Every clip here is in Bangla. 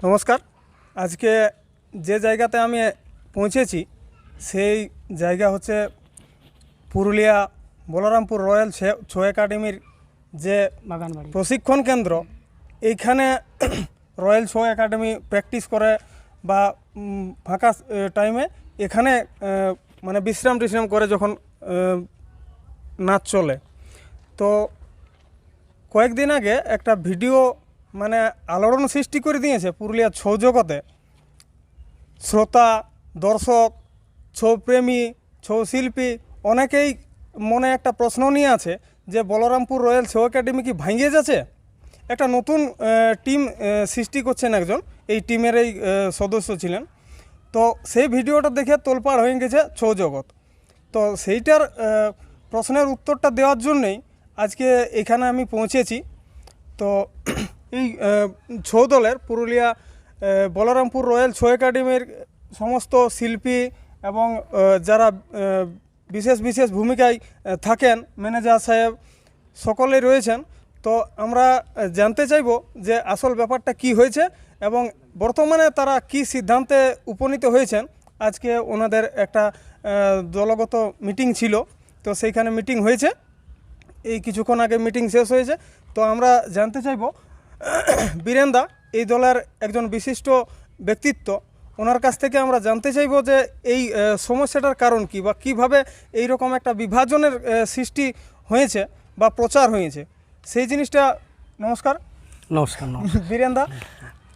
নমস্কার। আজকে যে জায়গাতে আমি পৌঁছেছি সেই জায়গা হচ্ছে পুরুলিয়া বলরামপুর রয়্যাল ছ- ছো একাডেমির যে প্রশিক্ষণ কেন্দ্র এইখানে রয়্যাল শো একাডেমি প্র্যাকটিস করে বা ফাঁকা টাইমে এখানে মানে বিশ্রাম টিশ্রাম করে যখন নাচ চলে। তো কয়েকদিন আগে একটা ভিডিও মানে আলোড়ন সৃষ্টি করে দিয়েছে পুরুলিয়ার ছৌ জগতে। শ্রোতা, দর্শক ছৌ প্রেমী ছৌ শিল্পী অনেকেই মনে একটা প্রশ্ন নিয়ে আছে যে বলরামপুর রয়্যাল ছৌ একাডেমি কি ভাঙিয়ে যাচ্ছে? একটা নতুন টিম সৃষ্টি করছেন একজন, এই টিমের এই সদস্য ছিলেন। তো সেই ভিডিওটা দেখে তোলপাড় হয়ে গেছে ছৌ জগৎ। তো সেইটার প্রশ্নের উত্তরটা দেওয়ার জন্যেই আজকে এখানে আমি পৌঁছেছি। তো এই ছৌ দলের পুরুলিয়া বলরামপুর রয়্যাল ছৌ একাডেমির সমস্ত শিল্পী এবং যারা বিশেষ বিশেষ ভূমিকায় থাকেন, ম্যানেজার সাহেব সকলেই রয়েছেন। তো আমরা জানতে চাইব যে আসল ব্যাপারটা কি হয়েছে এবং বর্তমানে তারা কি সিদ্ধান্তে উপনীত হয়েছেন। আজকে ওনাদের একটা দলগত মিটিং ছিল, তো সেইখানে মিটিং হয়েছে। এই কিছুক্ষণ আগে মিটিং শেষ হয়েছে। তো আমরা জানতে চাইব বীরেন্দা এই দলের একজন বিশিষ্ট ব্যক্তিত্ব ওনার কাছ থেকে আমরা জানতে চাইব যে এই সমস্যাটার কারণ কি বা কীভাবে এই রকম একটা বিভাজনের সৃষ্টি হয়েছে বা প্রচার হয়েছে। সেই জিনিসটা নমস্কার। নমস্কার বীরেন্দা।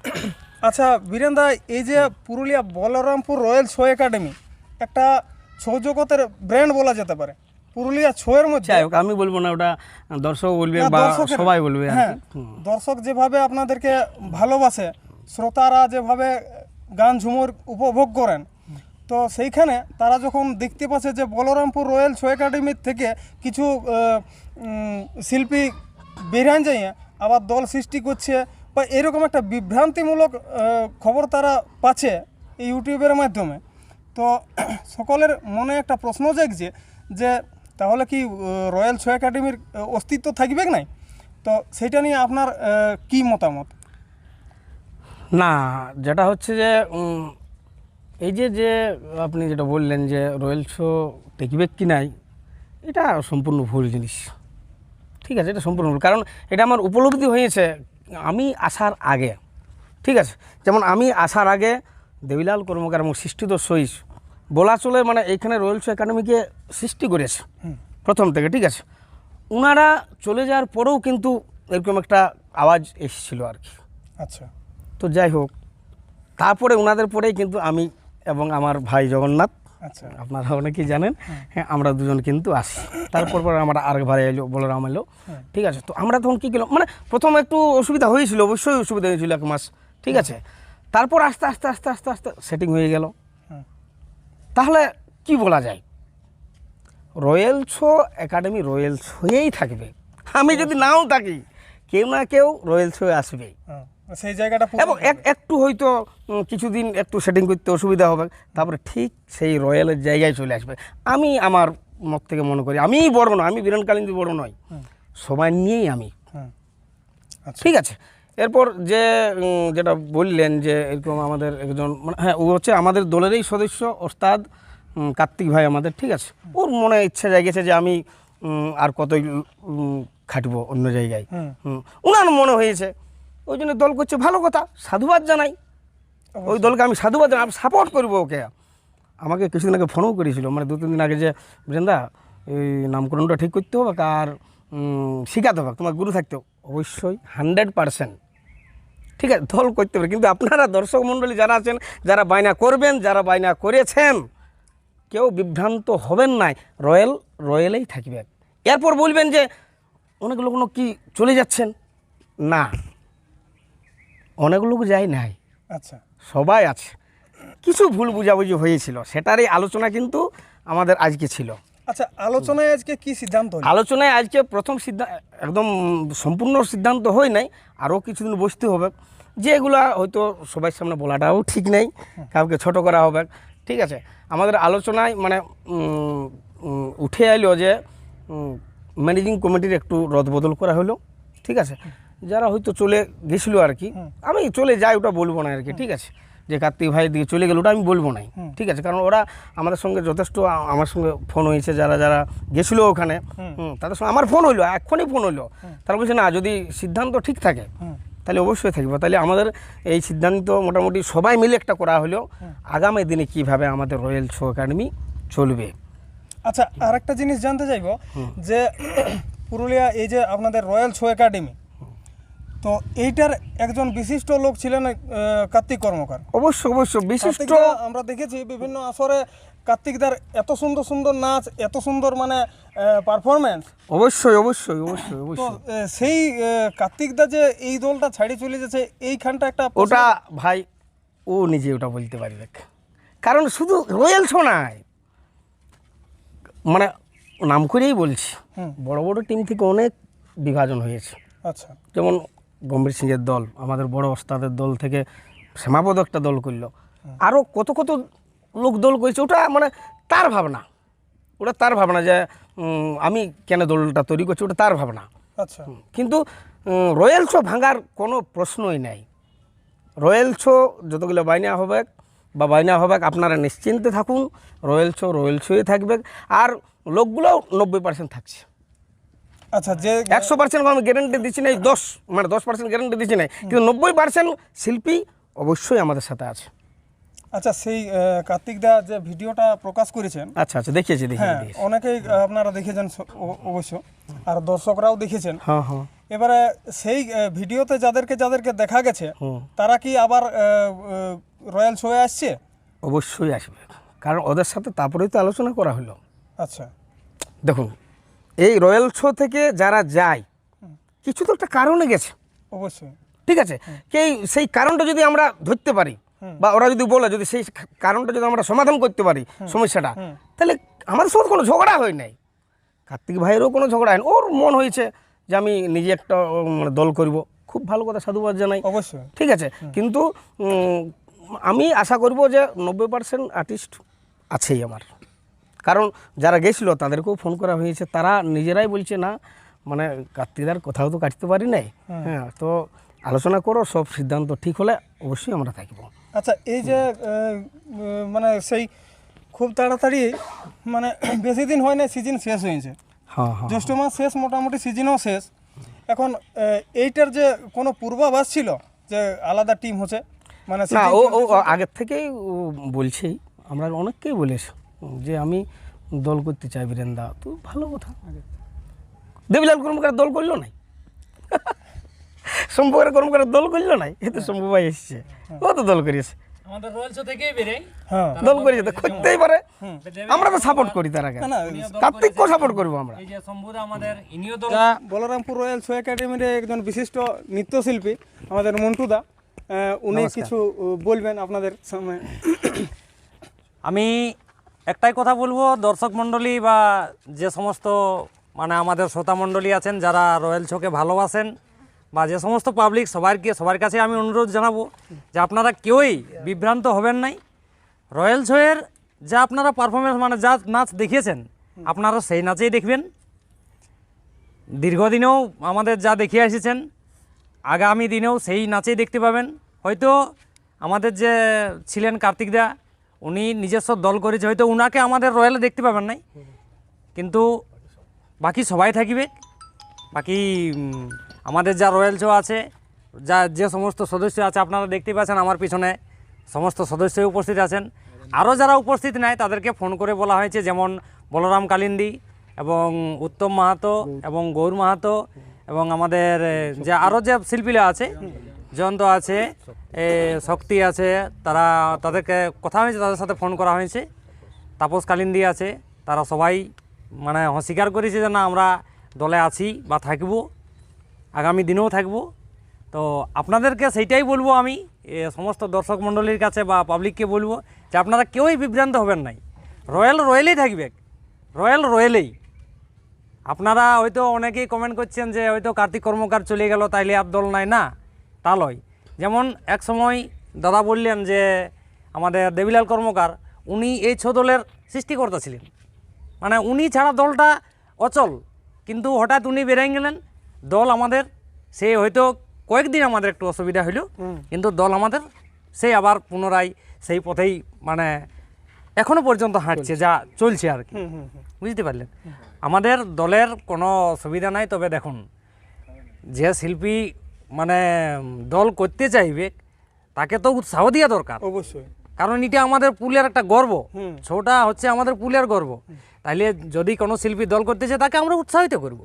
আচ্ছা বীরেন্দা এই যে Purulia Balarampur royal show academy একটা ছৌ জগতের ব্র্যান্ড বলা যেতে পারে। পুরুলিয়া ছৌয়ের মধ্যে। যাই হোক আমি বলব না ওটা দর্শক বলবে বা সবাই বলবে হ্যাঁ দর্শক যেভাবে আপনাদেরকে ভালোবাসে শ্রোতারা যেভাবে গান ঝুমুর উপভোগ করেন তো সেইখানে তারা যখন দেখতে পাচ্ছে যে বলরামপুর রয়্যাল শো একাডেমির থেকে কিছু শিল্পী বেরান যাইয়ে আবার দল সৃষ্টি করছে বা এরকম একটা বিভ্রান্তিমূলক খবর তারা পাচ্ছে এই ইউটিউবের মাধ্যমে তো সকলের মনে একটা প্রশ্ন জাগছে যে তাহলে কি রয়্যাল শো একাডেমির অস্তিত্ব থাকবে নাই? তো সেটা নিয়ে আপনার কি মতামত? না, যেটা হচ্ছে যে এই যে যে আপনি যেটা বললেন যে রয়্যাল শো টেকবে কি নাই, এটা সম্পূর্ণ ভুল জিনিস। ঠিক আছে, এটা সম্পূর্ণ ভুল। কারণ এটা আমার উপলব্ধি হয়েছে আমি আসার আগে। ঠিক আছে, যেমন আমি আসার আগে দেবিলাল কর্মকার এবং সৃষ্টিত সইস বলা চলে মানে এইখানে রয়্যাল শো একাডেমিকে সৃষ্টি করেছে। প্রথম থেকে ঠিক আছে? ওনারা চলে যাওয়ার পরেও কিন্তু এরকম একটা আওয়াজ এসেছিল আর কি। আচ্ছা। তো যাই হোক তারপরে ওনাদের পরেই কিন্তু আমি এবং আমার ভাই জগন্নাথ আচ্ছা। আপনারা অনেকেই জানেন হ্যাঁ আমরা দুজন কিন্তু আসি। তারপর পর আমার আরেক ভাই এলো বলরাম এলো ঠিক আছে? তো আমরা তখন কী করলাম মানে প্রথম একটু অসুবিধা হয়েছিল অবশ্যই অসুবিধা হয়েছিল এক মাস ঠিক আছে? তারপর আস্তে আস্তে আস্তে আস্তে আস্তে সেটিং হয়ে গেল। তাহলে কি বলা যায়? রয়্যাল শো একাডেমি রয়্যাল শোয়েই থাকবে। আমি যদি নাও থাকি কেউ না কেউ রয়্যাল শো আসবে। হ্যাঁ, সেই জায়গাটা এবং এক- একটু হয়তো কিছুদিন একটু সেটিং করতে অসুবিধা হবে তারপরে ঠিক সেই রয়্যালের জায়গায় চলে আসবে। আমি আমার মত থেকে মনে করি আমিই বড় নয় আমি বিরানকালীন বড় নয় সবাই নিয়েই আমি। আচ্ছা। ঠিক আছে? এরপর যে যেটা বললেন যে এরকম আমাদের একজন মানে হ্যাঁ ও হচ্ছে আমাদের দলেরই সদস্য ওস্তাদ কার্তিক ভাই আমাদের ঠিক আছে? ওর মনে ইচ্ছা জাগেছে যে আমি আর কতই খাটবো অন্য জায়গায়। ওনার মনে হয়েছে ওই জন্য দল করছে ভালো কথা সাধুবাদ জানাই। ওই দলকে আমি সাধুবাদ জানাই আমি সাপোর্ট করব ওকে। আমাকে কিছুদিন আগে ফোনও করেছিল মানে দু তিন দিন আগে যে বৃন্দা এই নামকরণটা ঠিক করতে হবে আর শিখাতে হবে তোমার গুরু থাকতে হবে। অবশ্যই হান্ড্রেড পারসেন্ট। ঠিক আছে দল করতে পারে কিন্তু আপনারা দর্শক মণ্ডলী যারা আছেন যারা বায়না করবেন যারা বায়না করেছেন কেউ বিভ্রান্ত হবেন নাই রয়্যাল রয়্যালেই থাকবে। এরপর বলবেন যে অনেক লোক কি চলে যাচ্ছেন। না অনেক লোক যায় নাই। আচ্ছা। সবাই আছে। কিছু ভুল বুঝাবুঝি হয়েছিল। সেটারই আলোচনা কিন্তু আমাদের আজকে ছিল। আচ্ছা আলোচনায় আজকে কি সিদ্ধান্ত আলোচনায় আজকে প্রথম সিদ্ধান্ত একদম সম্পূর্ণ সিদ্ধান্ত হয় নাই আরও কিছুদিন বসতে হবে। যে এগুলা হয়তো সবার সামনে বলাটাও ঠিক নেই কাউকে ছোট করা হবে। ঠিক আছে আমাদের আলোচনায় মানে উঠে এলো যে ম্যানেজিং কমিটির একটু রদবদল করা হলো। ঠিক আছে যারা হয়তো চলে গেছিল আর কি আমি চলে যাই ওটা বলব না আর কি। ঠিক আছে যে কার্তিক ভাই দিকে চলে গেল ওটা আমি বলব না ঠিক আছে? কারণ ওরা আমাদের সঙ্গে যথেষ্ট আমার সঙ্গে ফোন হয়েছে যারা যারা গেছিল ওখানে হুম, তাদের সঙ্গে আমার ফোন হইল এক্ষুনি ফোন হইল। তারা বলছে না যদি সিদ্ধান্ত ঠিক থাকে তাহলে অবশ্যই থাকবে। তাহলে আমাদের এই সিদ্ধান্ত মোটামুটি সবাই মিলে একটা করা হলো। আগামী দিনে কীভাবে আমাদের রয়্যাল শো একাডেমি চলবে? আচ্ছা আর একটা জিনিস জানতে চাইব যে পুরুলিয়া এই যে আপনাদের রয়্যাল শো একাডেমি তো এইটার একজন বিশিষ্ট লোক ছিলেন কার্তিক কর্মকার। অবশ্যই অবশ্যই বিশিষ্ট আমরা দেখেছি বিভিন্ন আসরে কার্তিকদার এত সুন্দর সুন্দর নাচ এত সুন্দর মানে পারফরমেন্স অবশ্যই অবশ্যই অবশ্যই অবশ্যই। সেই কার্তিকদা যে এই দলটা ছাড়ি চলে যাচ্ছে এইখানটা একটা ওটা ভাই ও নিজে ওটা বলতে পারি দেখ। কারণ শুধু রয়্যাল শো নাই মানে নাম করেই বলছি। বড় বড় টিম থেকে অনেক বিভাজন হয়েছে। আচ্ছা। যেমন গম্ভীর সিংয়ের দল আমাদের বড় ওস্তাদের দল থেকে শ্যামাপদ একটা দল করল। আরও কত কত লোক দল করেছে ওটা মানে তার ভাবনা। ওটা তার ভাবনা যে আমি কেন দলটা তৈরি করছি ওটা তার ভাবনা। আচ্ছা। কিন্তু রয়্যাল শো ভাঙার কোনো প্রশ্নই নাই। রয়্যাল শো যতগুলো বাইনা হবে বা বাইনা হবে আপনারা নিশ্চিন্তে থাকুন রয়্যাল শো রয়্যাল শোই থাকবে আর লোকগুলোও নব্বই পার্সেন্ট থাকছে। আচ্ছা যে একশো পার্সেন্ট আমি গ্যারেন্টি দিচ্ছি না দশ মানে দশ পার্সেন্ট গ্যারেন্টি দিচ্ছি না কিন্তু নব্বই পার্সেন্ট শিল্পী অবশ্যই আমাদের সাথে আছে। আচ্ছা সেই যে ভিডিওটা প্রকাশ করেছেন আচ্ছা আচ্ছা দেখিয়েছি দেখিয়েছি হ্যাঁ অনেকেই আপনারা দেখেছেন অবশ্য আর দর্শকরাও দেখেছেন। হ্যাঁ হ্যাঁ। এবারে সেই ভিডিওতে যাদেরকে যাদেরকে দেখা গেছে তারা কি আবার রয়্যাল শোয়ে আসছে? অবশ্যই আসবে। কারণ ওদের সাথে তারপরেই তো আলোচনা করা হলো। আচ্ছা। দেখুন এই রয়্যাল শো থেকে যারা যায় কিছু তো একটা কারণে গেছে। অবশ্যই। ঠিক আছে? কে সেই কারণটা যদি আমরা ধরতে পারি বা ওরা যদি বলে যদি সেই কারণটা যদি আমরা সমাধান করতে পারি সমস্যাটা তাহলে আমাদের সঙ্গে কোনো ঝগড়া হয় নাই। কার্তিক ভাইয়েরও কোনো ঝগড়া হয়নি ওর মন হয়েছে যে আমি নিজে একটা মানে দল করব। খুব ভালো কথা সাধুবাদ জানাই। অবশ্যই। ঠিক আছে? কিন্তু আমি আশা করব যে নব্বই পার্সেন্ট আর্টিস্ট আছেই আমার। কারণ যারা গেছিল তাদেরকেও ফোন করা হয়েছে। তারা নিজেরাই বলছে না মানে কার্তিকদার কোথাও তো কাটতে পারি নাই। হ্যাঁ। তো আলোচনা করো সব সিদ্ধান্ত ঠিক হলে অবশ্যই আমরা থাকব। আচ্ছা এই যে মানে সেই খুব তাড়াতাড়ি মানে বেশি দিন হয় না সিজন শেষ হয়েছে। হ্যাঁ হ্যাঁ। জ্যৈষ্ঠ মাস শেষ মোটামুটি সিজনও শেষ। এখন এইটার যে কোনো পূর্বাভাস ছিল যে আলাদা টিম হচ্ছে? মানে না ও আগের থেকেই ও বলছেই। আমরা অনেককেই বলেছি। যে আমি দল করতে চাই বীরেন্দা। তো ভালো কথা। দেবীলাল কর্মকার দল করল নাই? শম্ভুয়ের কর্মকার দল করল নাই? এ তো শম্ভু ভাই এসছে। ও তো দল করিয়েছে। আমাদের রয়্যাল থেকেই বেরে হ্যাঁ দল করিয়েছে। তো করতেই পারে। আমরা তো সাপোর্ট করি তার আগে। না না সাপোর্ট করব আমরা। এই যে শম্ভুদা আমাদের ইনিও দল বলরামপুর রয়্যাল শো একাডেমির একজন বিশিষ্ট নৃত্যশিল্পী আমাদের মন্টুদা আহ, উনি কিছু বলবেন আপনাদের সামনে। আমি একটাই কথা বলব, দর্শক মণ্ডলী বা যে সমস্ত মানে আমাদের শ্রোতা মণ্ডলী আছেন, যারা রয়্যাল শোকে ভালোবাসেন, বা যে সমস্ত পাবলিক সবাইকে সবার কাছে আমি অনুরোধ জানাব যে আপনারা কেউই বিভ্রান্ত হবেন নাই। রয়্যাল শোয়ের যা আপনারা পারফরমেন্স মানে যা নাচ দেখিয়েছেন, আপনারা সেই নাচেই দেখবেন। দীর্ঘদিনেও আমাদের যা দেখিয়ে এসেছেন, আগামী দিনেও সেই নাচেই দেখতে পাবেন। হয়তো আমাদের যে ছিলেন কার্তিকদা উনি নিজস্ব দল করেছে, হয়তো উনাকে আমাদের রয়্যালে দেখতে পাবেন নাই। কিন্তু বাকি সবাই থাকবে। বাকি আমাদের যা রয়্যাল শো আছে, যা, যে সমস্ত সদস্য আছে, আপনারা দেখতে পাচ্ছেন আমার পিছনে সমস্ত সদস্যই উপস্থিত আছেন। আরও যারা উপস্থিত নাই, তাদেরকে ফোন করে বলা হয়েছে, যেমন বলরাম কালিন্দি এবং উত্তম মাহাতো এবং গৌর মাহাতো এবং আমাদের যে আরও যে শিল্পীরা আছে জয়ন্ত আছে এ, শক্তি আছে তারা তাদেরকে কথা হয়েছে তাদের সাথে ফোন করা হয়েছে। তাপস কালিন্দি আছে তারা সবাই মানে স্বীকার করেছে যে না আমরা দলে আছি বা থাকব আগামী দিনেও থাকব। তো আপনাদেরকে সেইটাই বলব আমি সমস্ত দর্শক মণ্ডলীর কাছে বা পাবলিককে বলব যে আপনারা কেউই বিভ্রান্ত হবেন নাই। রয়্যাল রয়্যালেই থাকবে রয়্যাল রয়্যালেই আপনারা হয়তো অনেকেই কমেন্ট করছেন যে হয়তো কার্তিক কর্মকার চলে গেল তাইলে আর দল নাই না। তা লয়। যেমন এক সময় দাদা বললেন যে আমাদের দেবিলাল কর্মকার উনি এই ছ দলের সৃষ্টিকর্তা ছিলেন। মানে উনি ছাড়া দলটা অচল। কিন্তু হঠাৎ উনি বেরিয়ে গেলেন দল আমাদের সে হয়তো কয়েকদিন আমাদের একটু অসুবিধা হইল কিন্তু দল আমাদের সেই আবার পুনরায় সেই পথেই মানে এখনও পর্যন্ত হাঁটছে যা চলছে আর কি। বুঝতে পারলেন? আমাদের দলের কোনো অসুবিধা নাই তবে দেখুন যে শিল্পী মানে দল করতে চাইবে তাকে তো উৎসাহ দেওয়া দরকার। অবশ্যই। কারণ এটা আমাদের পুলের একটা গর্ব। ছোটা হচ্ছে আমাদের পুলের গর্ব। তাইলে যদি কোনো শিল্পী দল করতে চায় তাকে আমরা উৎসাহিত করব।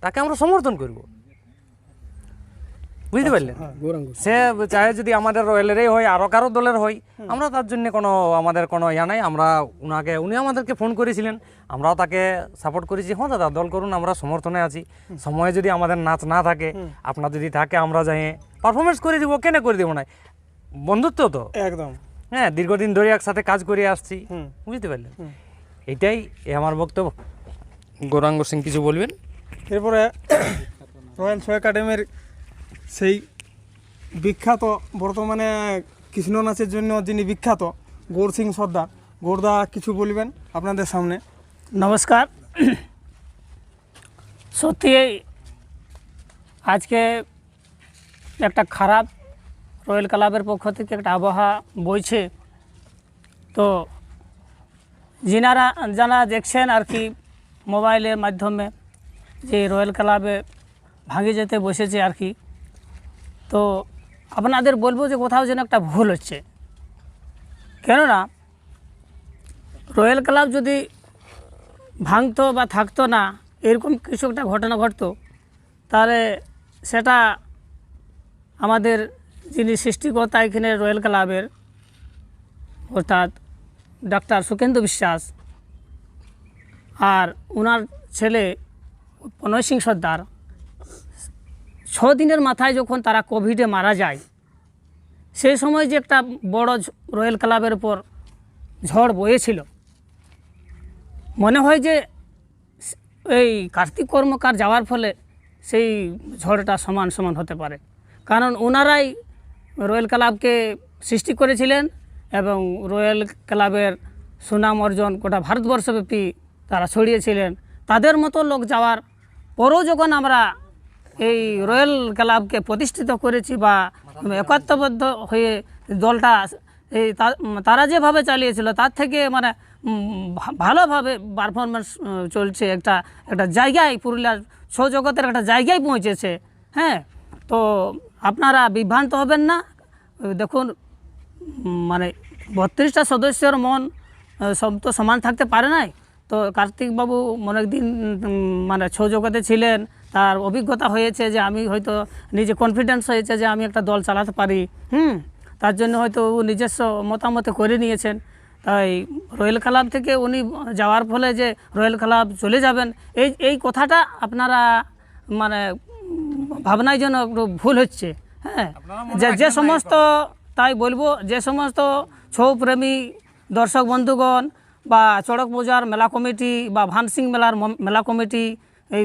তাকে আমরা সমর্থন করব। বুঝতে পারলেন? সে চাহে যদি আমাদের রয়্যালেরই হয় আরও কারও দলের হয়। আমরা তার জন্য কোনো আমাদের কোনো ইয়া নাই। আমরা উনাকে উনি আমাদেরকে ফোন করেছিলেন। আমরাও তাকে সাপোর্ট করেছি হ্যাঁ দাদা দল করুন আমরা সমর্থনে আছি। সময়ে যদি আমাদের নাচ না থাকে আপনার যদি থাকে আমরা যাই পারফরমেন্স করে দিব কেন করে দেবো না? বন্ধুত্ব তো। একদম। হ্যাঁ দীর্ঘদিন ধরে একসাথে কাজ করে আসছি। বুঝতে পারলেন? এটাই এ আমার বক্তব্য। গৌরাঙ্গ সিং কিছু বলবেন? এরপরে রয়্যাল শো একাডেমির সেই বিখ্যাত বর্তমানে কৃষ্ণ নাচের জন্য যিনি বিখ্যাত গৌর সিং সর্দার। গৌরদা কিছু বলবেন আপনাদের সামনে? নমস্কার। সত্যি আজকে একটা খারাপ রয়্যাল ক্লাবের পক্ষ থেকে একটা আবহাওয়া বইছে। তো যিনারা যারা দেখছেন আর কি মোবাইলের মাধ্যমে যে রয়্যাল ক্লাবে ভাঙে যেতে বসেছে আর কি, তো আপনাদের বলব যে কোথাও যেন একটা ভুল হচ্ছে। কেননা রয়্যাল ক্লাব যদি ভাঙতো বা থাকতো না, এরকম কিছু একটা ঘটনা ঘটতো, তাহলে সেটা আমাদের যিনি সৃষ্টিকর্তা এখানে রয়্যাল ক্লাবের অর্থাৎ ডাক্তার সুকেন্দ্র বিশ্বাস আর ওনার ছেলে প্রণয় সিং সর্দার ছ দিনের মাথায় যখন তারা কোভিডে মারা যায়, সেই সময় যে একটা বড় রয়্যাল ক্লাবের উপর ঝড় বয়েছিল মনে হয় যে এই কার্তিক কর্মকার যাওয়ার ফলে সেই ঝড়টা সমান সমান হতে পারে। কারণ ওনারাই রয়্যাল ক্লাবকে সৃষ্টি করেছিলেন এবং রয়্যাল ক্লাবের সুনাম অর্জন গোটা ভারতবর্ষব্যাপী তারা ছড়িয়েছিলেন। তাদের মতো লোক যাওয়ার পরও যখন আমরা এই রয়্যাল ক্লাবকে প্রতিষ্ঠিত করেছি বা একত্রবদ্ধ হয়ে দলটা এই তারা যেভাবে চালিয়েছিল, তার থেকে মানে ভালোভাবে পারফরমেন্স চলছে। একটা একটা জায়গায় পুরুলিয়ার সৌজগতের একটা জায়গায় পৌঁছেছে। হ্যাঁ? তো আপনারা বিভ্রান্ত হবেন না। দেখুন মানে বত্রিশটা সদস্যের মন সব তো সমান থাকতে পারে নাই। তো কার্তিকবাবু অনেকদিন মানে ছৌ জগতে ছিলেন, তার অভিজ্ঞতা হয়েছে যে আমি হয়তো নিজে কনফিডেন্স হয়েছে যে আমি একটা দল চালাতে পারি। হুম? তার জন্য হয়তো নিজস্ব মতামত করে নিয়েছেন। তাই রয়্যাল ক্লাব থেকে উনি যাওয়ার ফলে যে রয়্যাল ক্লাব চলে যাবেন এই এই কথাটা আপনারা মানে ভাবনায় যেন একটু ভুল হচ্ছে হ্যাঁ? যে যে সমস্ত তাই বলব যে সমস্ত ছৌ প্রেমী দর্শক বন্ধুগণ বা চড়ক পূজার মেলা কমিটি বা ভানসিং মেলার মেলা কমিটি এই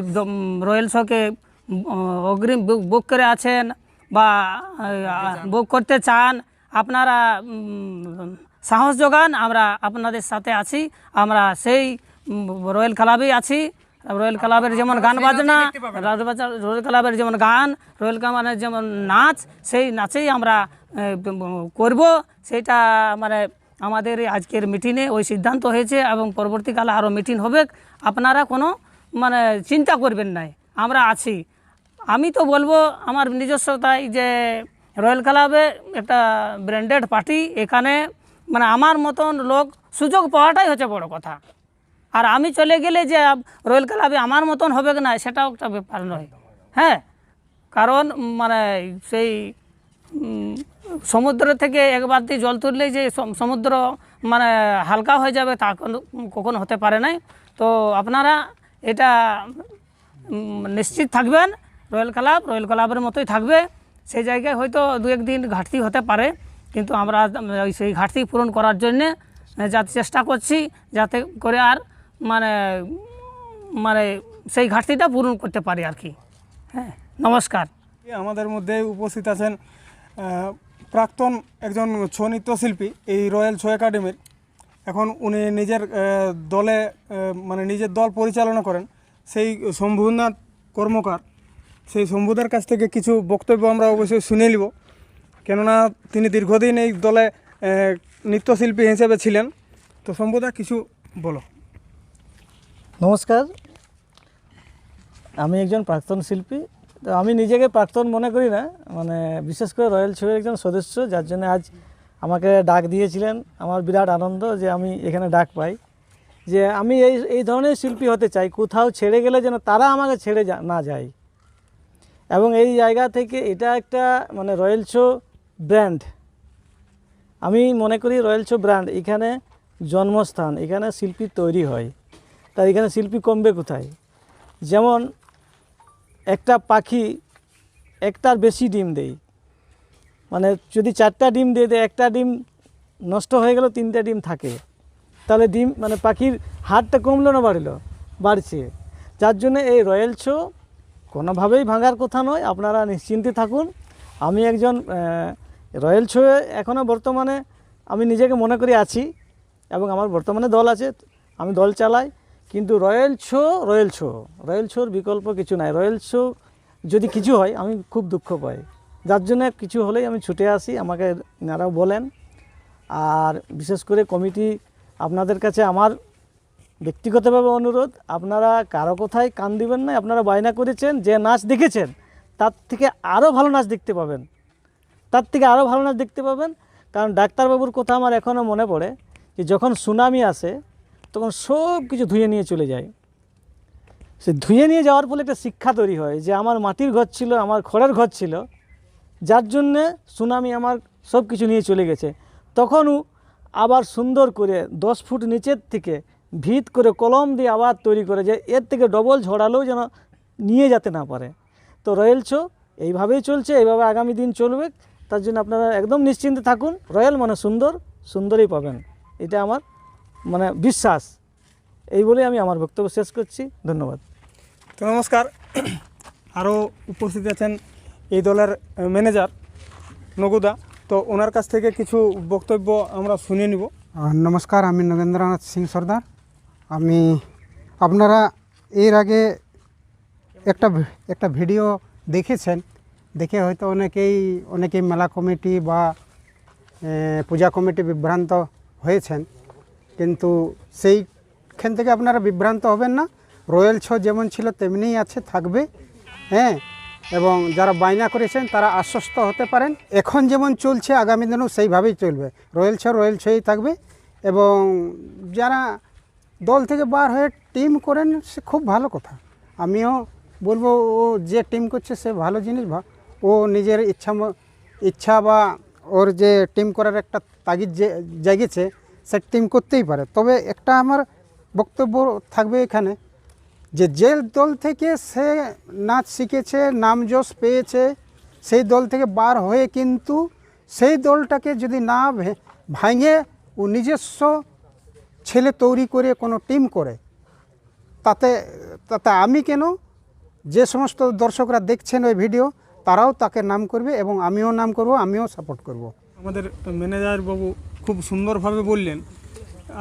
রয়্যাল শোকে অগ্রিম বুক করে আছেন বা বুক করতে চান আপনারা সাহস যোগান আমরা আপনাদের সাথে আছি আমরা সেই রয়্যাল ক্লাবেই আছি। রয়্যাল ক্লাবের যেমন গান বাজনা রয়্যাল ক্লাবের যেমন গান রয়্যাল ক্লাবের যেমন নাচ সেই নাচেই আমরা করব। সেটা মানে আমাদের আজকের মিটিংয়ে ওই সিদ্ধান্ত হয়েছে এবং পরবর্তীকালে আরও মিটিং হবে। আপনারা কোনো মানে চিন্তা করবেন নাই। আমরা আছি। আমি তো বলব আমার নিজস্বতাই যে রয়্যাল ক্লাবে একটা ব্র্যান্ডেড পার্টি এখানে মানে আমার মতন লোক সুযোগ পাওয়াটাই হচ্ছে বড় কথা। আর আমি চলে গেলে যে রয়্যাল ক্লাবে আমার মতন হবে কি না, সেটাও একটা ব্যাপার নয়। হ্যাঁ? কারণ মানে সেই সমুদ্র থেকে একবার দিয়ে জল তুললেই যে সমুদ্র মানে হালকা হয়ে যাবে তা কখনো হতে পারে নাই। তো আপনারা এটা নিশ্চিত থাকবেন। রয়্যাল ক্লাব, রয়্যাল ক্লাবের মতোই থাকবে। সেই জায়গায় হয়তো দু একদিন ঘাটতি হতে পারে, কিন্তু আমরা সেই ঘাটতি পূরণ করার জন্যে যাতে চেষ্টা করছি যাতে করে আর মানে মানে সেই ঘাটতিটা পূরণ করতে পারি আর কি। হ্যাঁ নমস্কার। আমাদের মধ্যে উপস্থিত আছেন প্রাক্তন একজন ছৌ নৃত্যশিল্পী, এই রয়্যাল ছৌ একাডেমির। এখন উনি নিজের দলে মানে নিজের দল পরিচালনা করেন। সেই শম্ভুনাথ কর্মকার সেই শম্ভুদার কাছ থেকে কিছু বক্তব্য আমরা অবশ্যই শুনে নিব। কেননা তিনি দীর্ঘদিন এই দলে নৃত্যশিল্পী হিসেবে ছিলেন। তো শম্ভুদা, কিছু বলো। নমস্কার। আমি একজন প্রাক্তন শিল্পী। তো আমি নিজেকে প্রাক্তন মনে করি না। মানে বিশেষ করে রয়্যাল ছবির একজন সদস্য, যার জন্য আজ আমাকে ডাক দিয়েছিলেন। আমার বিরাট আনন্দ যে আমি এখানে ডাক পাই। যে আমি এই এই ধরনের শিল্পী হতে চাই। কোথাও ছেড়ে গেলে যেন তারা আমাকে ছেড়ে না যায়। এবং এই জায়গা থেকে এটা একটা মানে রয়্যাল শো ব্র্যান্ড। আমি মনে করি রয়্যাল শো ব্র্যান্ড, এখানে জন্মস্থান, এখানে শিল্পী তৈরি হয়। তাই এখানে শিল্পী কমবে কোথায়? যেমন একটা পাখি একটার বেশি ডিম দেয়। মানে যদি চারটা ডিম দিয়ে দেয়, একটা ডিম নষ্ট হয়ে গেল, তিনটা ডিম থাকে। তাহলে ডিম মানে পাখির হারটা কমলো না বাড়লো? বাড়ছে। যার জন্য এই রয়্যাল শো কোনোভাবেই ভাঙার কথা নয়, আপনারা নিশ্চিন্তে থাকুন। আমি একজন রয়্যাল শোয়ে এখনও বর্তমানে আমি নিজেকে মনে করি আছি এবং আমার বর্তমানে দল আছে, আমি দল চালাই। কিন্তু royal show royal show royal শোর বিকল্প কিছু নাই। রয়্যাল শো যদি কিছু হয়, আমি খুব দুঃখ পাই। যার জন্য কিছু হলেই আমি ছুটে আসি, আমাকে এনারাও বলেন। আর বিশেষ করে কমিটি আপনাদের কাছে আমার ব্যক্তিগতভাবে অনুরোধ, আপনারা কারও কোথায় কান দিবেন না, আপনারা বায়না করেছেন, যে নাচ দেখেছেন, তার থেকে আরও ভালো নাচ দেখতে পাবেন। তার থেকে আরও ভালো নাচ দেখতে পাবেন। কারণ ডাক্তারবাবুর কথা আমার এখনও মনে পড়ে যে যখন সুনামি আসে, তখন সব কিছু ধুয়ে নিয়ে চলে যায়। সে ধুয়ে নিয়ে যাওয়ার ফলে একটা শিক্ষা তৈরি হয় যে আমার মাটির ঘর ছিল, আমার খড়ের ঘর ছিল, যার জন্যে সুনামি আমার সব কিছু নিয়ে চলে গেছে। তখনও আবার সুন্দর করে দশ ফুট নিচের থেকে ভিত করে কলম দিয়ে আবার তৈরি করে যে এর থেকে ডবল ঝড়ালেও যেন নিয়ে যেতে না পারে। তো রয়্যাল শো এইভাবেই চলছে এইভাবে আগামী দিন চলবে। তার জন্য আপনারা একদম নিশ্চিন্তে থাকুন। রয়্যাল মানে সুন্দর সুন্দরই পাবেন। এটা আমার মানে বিশ্বাস। এই বলে আমি আমার বক্তব্য শেষ করছি। ধন্যবাদ। তো নমস্কার। আরও উপস্থিত আছেন এই দলের ম্যানেজার নগুদা। তো ওনার কাছ থেকে কিছু বক্তব্য আমরা শুনে নিব। নমস্কার আমি নগেন্দ্রনাথ সিং সর্দার। আমি আপনারা এর আগে একটা একটা ভিডিও দেখেছেন। দেখে হয়তো অনেকেই অনেকেই মেলা কমিটি বা পূজা কমিটি বিভ্রান্ত হয়েছেন। কিন্তু সেইখান থেকে আপনারা বিভ্রান্ত হবেন না। রয়্যাল ছ যেমন ছিল তেমনিই আছে, থাকবে। হ্যাঁ এবং যারা বায়না করেছেন তারা আশ্বস্ত হতে পারেন। এখন যেমন চলছে, আগামী দিনেও সেইভাবেই চলবে। রয়্যাল ছ রয়্যাল ছই থাকবে। এবং যারা দল থেকে বার হয়ে টিম করেন, সে খুব ভালো কথা। আমিও বলব, ও যে টিম করছে, সে ভালো জিনিস ও নিজের ইচ্ছা ইচ্ছা বা ওর যে টিম করার একটা তাগিদ যে জাগিয়েছে, সে টিম করতেই পারে। তবে একটা আমার বক্তব্য থাকবে এখানে যে যে দল থেকে সে নাচ শিখেছে, নাম যশ পেয়েছে, সেই দল থেকে বার হয়ে কিন্তু সেই দলটাকে যদি না ভাঙে, ও নিজস্ব ছেলে তৈরি করে কোনো টিম করে তাতে তাতে আমি কেন? যে সমস্ত দর্শকরা দেখছেন ওই ভিডিও তারাও তাকে নাম করবে এবং আমিও নাম করব আমিও সাপোর্ট করব। আমাদের ম্যানেজার বাবু খুব সুন্দরভাবে বললেন।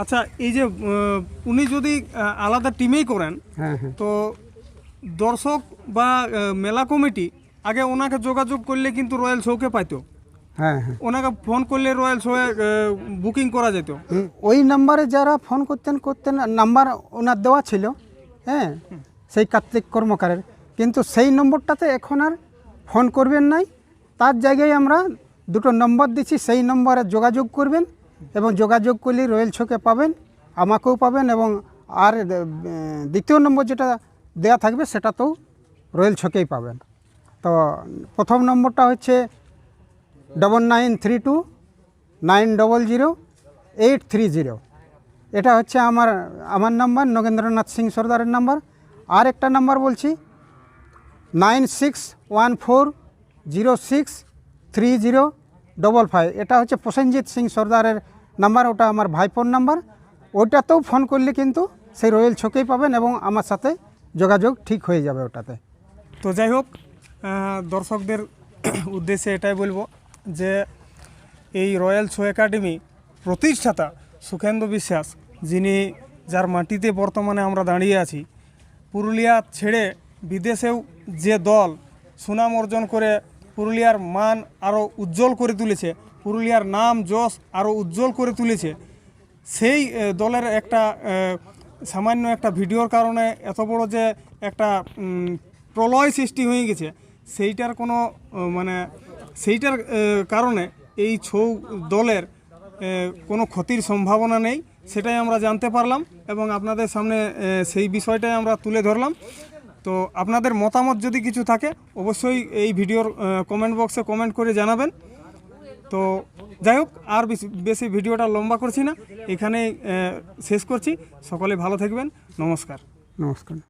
আচ্ছা এই যে উনি যদি আলাদা টিমেই করেন হ্যাঁ হ্যাঁ। তো দর্শক বা মেলা কমিটি আগে ওনাকে যোগাযোগ করলে কিন্তু রয়্যাল শোকে পাইতো। হ্যাঁ হ্যাঁ। ওনাকে ফোন করলে রয়্যাল শোয়ে বুকিং করা যেত। ওই নাম্বারে যারা ফোন করতেন করতেন নাম্বার ওনার দেওয়া ছিল হ্যাঁ সেই কার্তিক কর্মকারের। কিন্তু সেই নম্বরটাতে এখন আর ফোন করবেন নাই। তার জায়গায় আমরা দুটো নম্বর দিচ্ছি সেই নম্বরে যোগাযোগ করবেন এবং যোগাযোগ করলে রয়্যাল ছকে পাবেন আমাকেও পাবেন এবং আর দ্বিতীয় নম্বর যেটা দেয়া থাকবে সেটাতেও রয়্যাল ছকেই পাবেন। তো প্রথম নম্বরটা হচ্ছে double nine three two nine double zero eight three zero এটা হচ্ছে আমার আমার নাম্বার, নগেন্দ্রনাথ সিং সর্দারের নাম্বার। আর একটা নাম্বার বলছি nine six one four zero six three zero double five এটা হচ্ছে প্রসেনজিৎ সিং সর্দারের নাম্বার, ওটা আমার ভাইপোর নাম্বার। ওইটাতেও ফোন করলে কিন্তু সেই রয়েল ছকেই পাবেন এবং আমার সাথে যোগাযোগ ঠিক হয়ে যাবে ওটাতে। তো যাই হোক দর্শকদের উদ্দেশ্যে এটাই বলব। যে এই রয়্যাল শো একাডেমি প্রতিষ্ঠাতা সুখেন্দু বিশ্বাস, যিনি যার মাটিতে বর্তমানে আমরা দাঁড়িয়ে আছি, পুরুলিয়া ছেড়ে বিদেশেও যে দল সুনাম অর্জন করে পুরুলিয়ার মান আরও উজ্জ্বল করে তুলেছে, পুরুলিয়ার নাম যশ আরও উজ্জ্বল করে তুলেছে, সেই দলের একটা সামান্য একটা ভিডিওর কারণে এত বড় যে একটা প্রলয় সৃষ্টি হয়ে গেছে, সেইটার কোনো মানে সেইটার কারণে এই ছৌ দলের কোনো ক্ষতির সম্ভাবনা নেই, সেটাই আমরা জানতে পারলাম এবং আপনাদের সামনে সেই বিষয়টাই আমরা তুলে ধরলাম। তো আপনাদের মতামত যদি কিছু থাকে, অবশ্যই এই ভিডিওর কমেন্ট বক্সে কমেন্ট করে জানাবেন। তো যাই হোক, আর বেশি ভিডিওটা লম্বা করছি না, এখানেই শেষ করছি। সকলে ভালো থাকবেন। নমস্কার। নমস্কার।